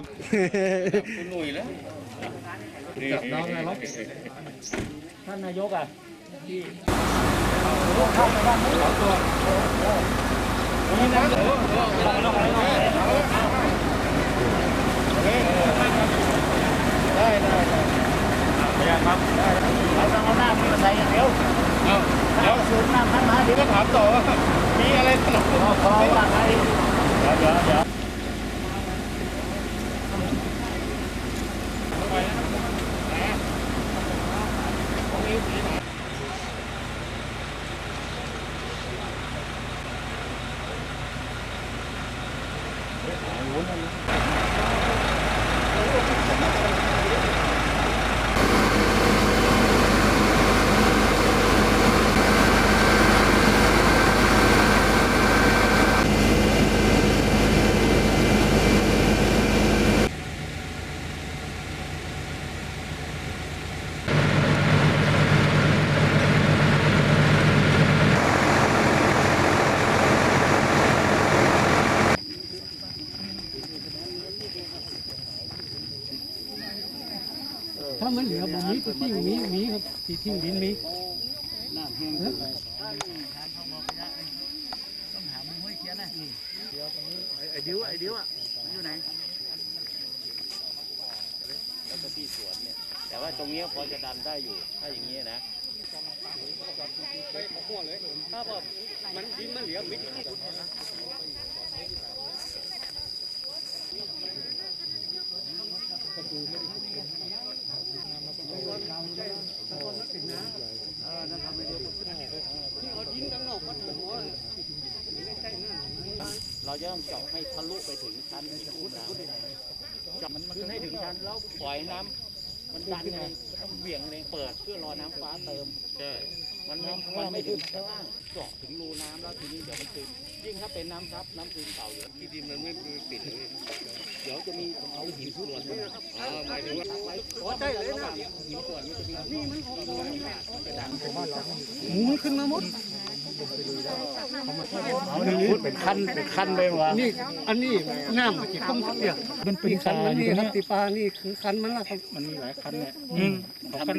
ครับคุณหนุ่ยแล้วน้องนายกท่านนายกอะที่นี่นะเออเออเออลองอะไรลองได้ได้ได้ครับเราต้องเอาหน้ามือใส่อย่างเดียวแล้วสูบน้ำท่านมาเดี๋ยวก็ถามต่อว่ามีอะไรสนับสนุนขอว่าไงเดี๋ 네, 원하는 ถ้ามันเหลือบ่มีก็ทิ้งมีมีครับที่ทิ้งดินมีไอ้ดิวไอ้ดิวอะมันอยู่ไหนแล้วก็ที่สวนเนี่ยแต่ว่าตรงเนี้ยพอจะดันได้อยู่ถ้าอย่างนี้นะไปขั้วเลยถ้าแบบมันดินมันเหลือมิด เราจะต้องเจาะให้ทะลุไปถึงชั้นที่คุ้นน้ำเจาะมันขึ้นให้ถึงชั้นแล้วปล่อยน้ำมันดันเองต้องเบี่ยงเองเปิดเพื่อรอน้ำฟ้าเติมใช่มันน้ำมันไม่ถึงข้างล่างเจาะถึงรูน้ำแล้วทีนี้เดี๋ยวมันซึมยิ่งถ้าเป็นน้ำซับน้ำซึมเก่าอยู่ที่ดินมันไม่ปิดเดี๋ยว จะมีเอาหินส่วนอ๋อหมายถึงว่าไว้โอ้ได้เลยนะหินส่วนมันจะมีนี่มันของเราจะดันไปบ้านเราหมูมันขึ้นมาหมดเอาหนึ่งพูดเป็นขั้นเป็นขั้นไปวะนี่อันนี้น้ำมันจะคุ้มทุกอย่างมันเป็นคันตามันอยู่นี่ตรงครับนี้ตีปลานี่คือคันมันละครับมันมีหลายขั้นเนี่ยอืมทำ